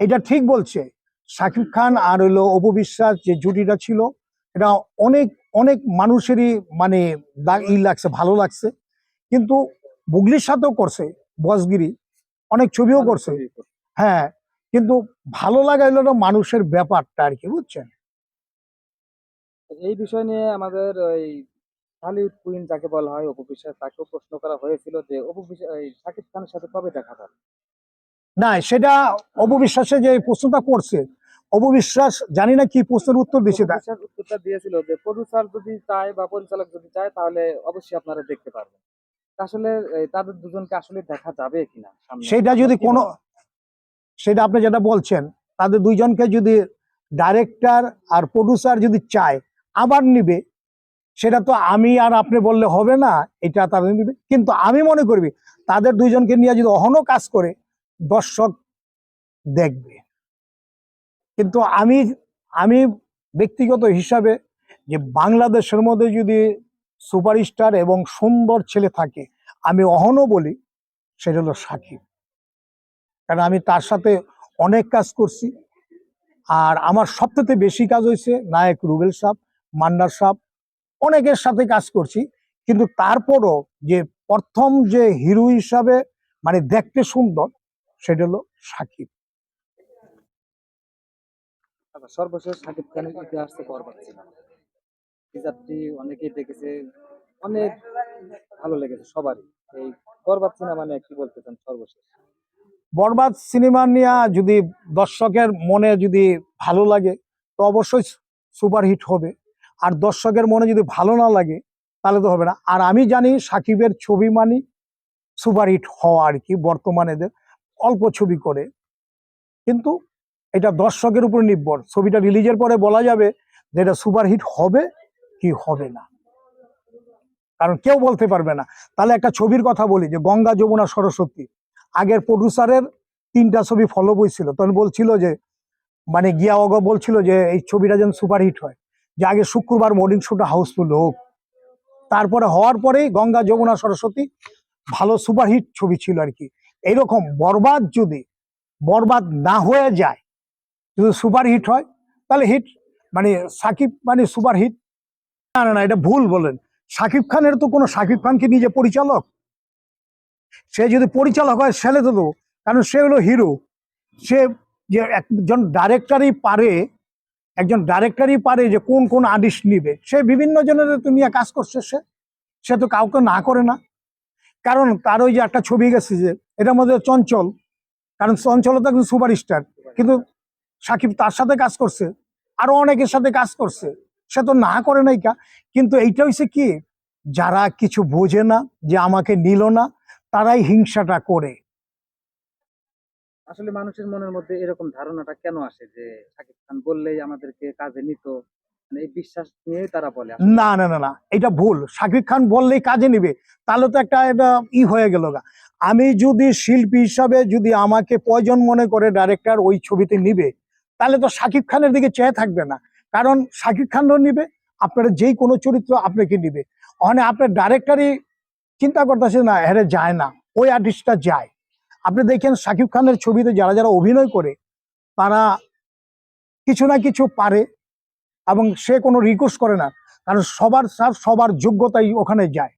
এটা ঠিক বলছে। শাকিব খান আর হইল অপবিশ্বাস যে জুটিটা ছিল এটা অনেক অনেক মানুষেরই মানে ই লাগছে ভালো লাগছে। কিন্তু বুগলির সাথেও করছে বসগিরি। অনেক ছবিও করছে। হ্যাঁ কিন্তু ভালো লাগা হলো না মানুষের ব্যাপারটা আর কি বুঝছেন? এই বিষয় নিয়ে আমাদের ওই হলিউড কুইন যাকে বলা হয় অপু বিশ্বাস তাকেও প্রশ্ন করা হয়েছিল যে অপু বিশ্বাস শাকিব খানের সাথে কবে দেখা যাবে না সেটা অপবিশ্বাসে যে প্রশ্নটা করছে অপবিশ্বাস জানি না কি প্রশ্নের উত্তর অপু উত্তরটা দিয়েছিল যে প্রডিউসার যদি চায় বা পরিচালক যদি চায় তাহলে অবশ্যই আপনারা দেখতে পারবেন। আসলে তাদের দুজনকে আসলে দেখা যাবে কিনা? সেটা যদি কোনো সেটা আপনি যেটা বলছেন তাদের দুইজনকে যদি ডাইরেক্টর আর প্রডিউসার যদি চায় আবার নিবে সেটা তো আমি আর আপনি বললে হবে না এটা তাদের নিবে। কিন্তু আমি মনে করবি তাদের দুইজনকে নিয়ে যদি অহনো কাজ করে দর্শক দেখবে। কিন্তু আমি আমি ব্যক্তিগত হিসাবে যে বাংলাদেশের মধ্যে যদি সুপারস্টার এবং সুন্দর ছেলে থাকে, আমি অহনো বলি সেটা হলো সাকিব। কারণ আমি তার সাথে অনেক কাজ করছি। আর আমার সবথেকে বেশি কাজ হয়েছে নায়ক রুবেল সাহ মান্নার সাহ অনেকের সাথে কাজ করছি। কিন্তু তারপরও যে প্রথম যে হিরো হিসাবে মানে দেখতে সুন্দর সেটা হলো সাকিব। আচ্ছা, সর্বশেষ শাকিব খানের ইতিহাস বরবাদ ছিল টিজারটি অনেকেই দেখেছে অনেক ভালো লেগেছে সবারই। এই বরবাদ সিনেমা নিয়ে কি বলতে চান সর্বশেষ? বরবাদ সিনেমা নিয়ে যদি দর্শকের মনে যদি ভালো লাগে তো অবশ্যই সুপারহিট হবে। আর দর্শকের মনে যদি ভালো না লাগে তাহলে তো হবে না। আর আমি জানি সাকিবের ছবি মানি সুপারহিট হওয়া আর কি বর্তমানে অল্প ছবি করে। কিন্তু এটা দর্শকের উপর নির্ভর। ছবিটা রিলিজের পরে বলা যাবে যে এটা সুপারহিট হবে কি হবে না। কারণ কেউ বলতে পারবে না। তাহলে একটা ছবির কথা বলি যে গঙ্গা যমুনা সরস্বতী। আগের প্রডিউসারের তিনটা ছবি ফলো বইছিল তখন বলছিল যে মানে গিয়া অগ বলছিল যে, এই ছবিটা যেন সুপারহিট হয়। যে আগে শুক্রবার মর্নিং শোটা হাউসফুল হোক। তারপরে হওয়ার পরেই গঙ্গা যমুনা সরস্বতী ভালো সুপারহিট ছবি ছিল আর কি। এইরকম বরবাদ যদি বরবাদ না হয়ে যায়, যদি সুপারহিট হয়, তাহলে হিট মানে সাকিব মানে সুপারহিট না না না, এটা ভুল বলেন সাকিব খানের তো কোনো সাকিব খানকে নিজে পরিচালক? সে যদি পরিচালক হয়, সেলে তো কারণ সে হলো হিরো। সে যে একজন ডাইরেক্টরই পারে, একজন ডাইরেক্টরই পারে যে কোন কোন আর্টিস্ট নিবে। সে বিভিন্ন জনের তো নিয়ে কাজ করছে সে। সে তো কাউকে না করে না। কারণ তার ওই যে একটা ছবি গেছে যে, এটার মধ্যে চঞ্চল। কারণ চঞ্চল তো একজন সুপারস্টার। কিন্তু সাকিব তার সাথে কাজ করছে, আরও অনেকের সাথে কাজ করছে। সে তো না করে নাই কা। কিন্তু এইটা হচ্ছে কি, যারা কিছু বোঝে না, যে আমাকে নিল না, তারাই হিংসাটা করে। আসলে মানুষের মনের মধ্যে এরকম ধারণাটা কেন আসে যে শাকিব খান বললেই আমাদেরকে কাজে নিত? মানে। না না না না, এটা ভুল। শাকিব খান বললেই কাজে নিবে। তাহলে তো একটা এটা ই হয়ে গেল আমি যদি শিল্পী হিসাবে যদি আমাকে প্রয়োজন মনে করে ডাইরেক্টর ওই ছবিতে নিবে, তাহলে তো শাকিব খানের দিকে চেয়ে থাকবে না। কারণ শাকিব খানও নিবে, আপনার যেই কোনো চরিত্র আপনাকে নিবে। মানে আপনার ডাইরেক্টরই চিন্তা করতেছে, না হেরে যায় না। ওই আর্টিস্টটা যায়। আপনি দেখেন শাকিব খানের ছবিতে যারা যারা অভিনয় করে, তারা কিছু না কিছু পারে। এবং সে কোনো রিকোয়েস্ট করে না। কারণ সবার স্যার সবার যোগ্যতাই ওখানে যায়।